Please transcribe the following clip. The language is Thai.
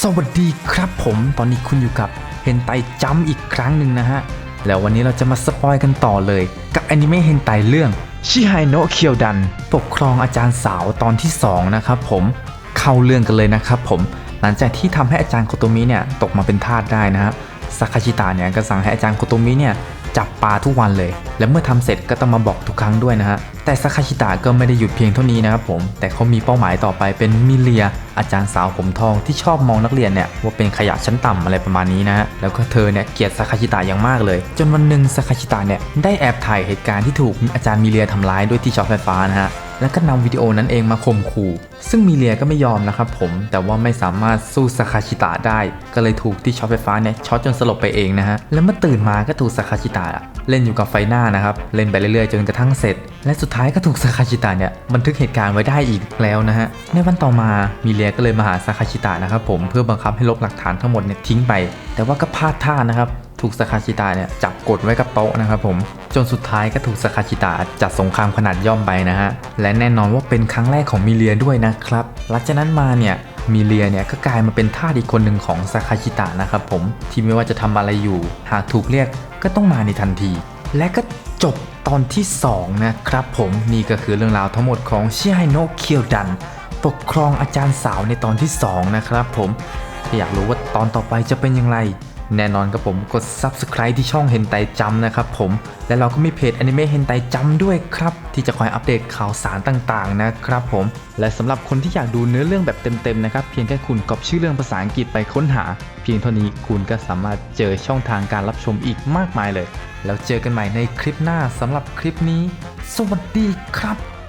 สวัสดีครับผมตอนนี้คุณอยู่กับเฮนไตจัมอีกครั้งหนึ่งนะฮะ แล้ววันนี้เราจะมาสปอยกันต่อเลย กับอนิเมะเฮนไตเรื่องชิไฮโนะเคียวดัน ปกครองอาจารย์สาวตอนที่ 2 นะครับผมเข้าเรื่องกันเลยนะครับผมหลังจากที่ทำให้อาจารย์โคโตมิเนี่ยตกมาเป็นทาสได้นะฮะซาคาชิตะเนี่ยก็สั่งให้อาจารย์โคโตมิเนี่ย จับปลาทุกวันเลย และเมื่อทำเสร็จก็ต้องมาบอกทุกครั้งด้วยนะฮะ แต่ซาคาชิตะก็ไม่ได้หยุดเพียงเท่านี้นะครับผม แต่เขามีเป้าหมายต่อไปเป็นมิเลีย อาจารย์สาวผมทองที่ชอบมองนักเรียนเนี่ยว่าเป็นขยะชั้นต่ำอะไรประมาณนี้นะฮะ แล้วก็เธอเนี่ยเกลียดซาคาชิตะอย่างมากเลย จนวันหนึ่งซาคาชิตะเนี่ยได้แอบถ่ายเหตุการณ์ที่ถูกอาจารย์มิเลียทำร้ายด้วยที่ช็อตไฟฟ้านะฮะ แล้วก็นำวิดีโอนั้นเองมาข่มขู่ ซึ่งมิเลียก็ไม่ยอมนะครับผม แต่ว่าไม่สามารถสู้ซาคาชิตะได้ ก็เลยถูกที่ช็อตไฟฟ้าเนี่ยช็อตจนสลบไปเองนะฮะ แล้วเมื่อตื่นมาก็ถูกซาคาชิตะเล่นอยู่กับไฟหน้านะครับ เล่นไปเรื่อยๆ จนกระทั่งเสร็จ และสุดท้ายก็ถูกซาคาชิตะเนี่ยบันทึกเหตุการณ์ไว้ได้อีกแล้วนะฮะ ในวันต่อมา มิเลียก็เลยมาหาซาคาชิตะนะครับผม เพื่อบังคับให้ลบหลักฐานทั้งหมดเนี่ยทิ้งไป แต่ว่าก็พลาดท่านะครับ ถูกสคาชิตะเนี่ยจับกดไว้กับโต๊ะนะครับผม จนสุดท้ายก็ถูกสคาชิตะจัดสงครามขนาดย่อมไปนะฮะ และแน่นอนว่าเป็นครั้งแรกของมิเลียด้วยนะครับ หลังจากนั้นมาเนี่ยมิเลียเนี่ยก็กลายมาเป็นทาสอีกคนหนึ่งของสคาชิตะนะครับผมที่ไม่ว่าจะทำอะไรอยู่ หากถูกเรียกก็ต้องมาในทันที และก็จบตอนที่สองนะครับผมนี่ก็คือเรื่องราวทั้งหมดของชิไฮโนะเคียวดัน ปกครองอาจารย์สาวในตอนที่สองนะครับผมอยากรู้ว่าตอนต่อไปจะเป็นอย่างไร แน่นอนครับผมกด subscribe ที่ช่องเฮนไตจำนะครับผมและเราก็มีเพจอนิเมะเฮนไตจำด้วยครับ ที่จะคอยอัปเดตข่าวสารต่างๆนะครับผม และสำหรับคนที่อยากดูเนื้อเรื่องแบบเต็มๆนะครับ เพียงแค่คุณกรอบชื่อเรื่องภาษาอังกฤษไปค้นหา เพียงเท่านี้คุณก็สามารถเจอช่องทางการรับชมอีกมากมายเลย แล้วเจอกันใหม่ในคลิปหน้าสำหรับคลิปนี้ สวัสดีครับ